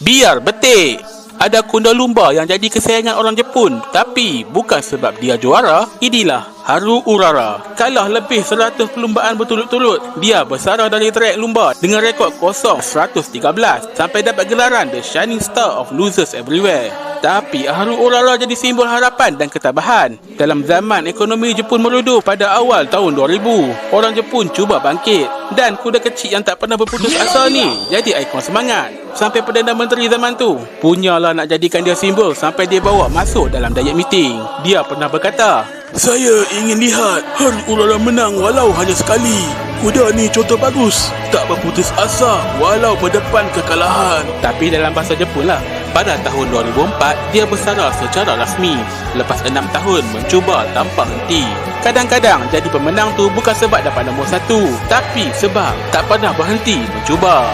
Biar betik. Ada kuda lumba yang jadi kesayangan orang Jepun Tapi bukan sebab dia juara Inilah Haru Urara Kalah lebih 100 perlumbaan berturut-turut Dia bersara dari trek lumba Dengan rekod kosong 113 Sampai dapat gelaran The Shining Star of Losers Everywhere tapi Haru Urara jadi simbol harapan dan ketabahan. Dalam zaman ekonomi Jepun meredup pada awal tahun 2000, orang Jepun cuba bangkit. Dan kuda kecil yang tak pernah berputus asa ni jadi ikon semangat. Sampai Perdana Menteri zaman tu punyalah nak jadikan dia simbol sampai dia bawa masuk dalam diet meeting. Dia pernah berkata, Saya ingin lihat Haru Urara menang walau hanya sekali. Kuda ni contoh bagus. Tak berputus asa walau berdepan kekalahan. Tapi dalam bahasa Jepun lah Pada tahun 2004 Dia bersara secara rasmi Lepas 6 tahun mencuba tanpa henti Kadang-kadang jadi pemenang tu bukan sebab dapat nombor satu Tapi sebab tak pernah berhenti mencuba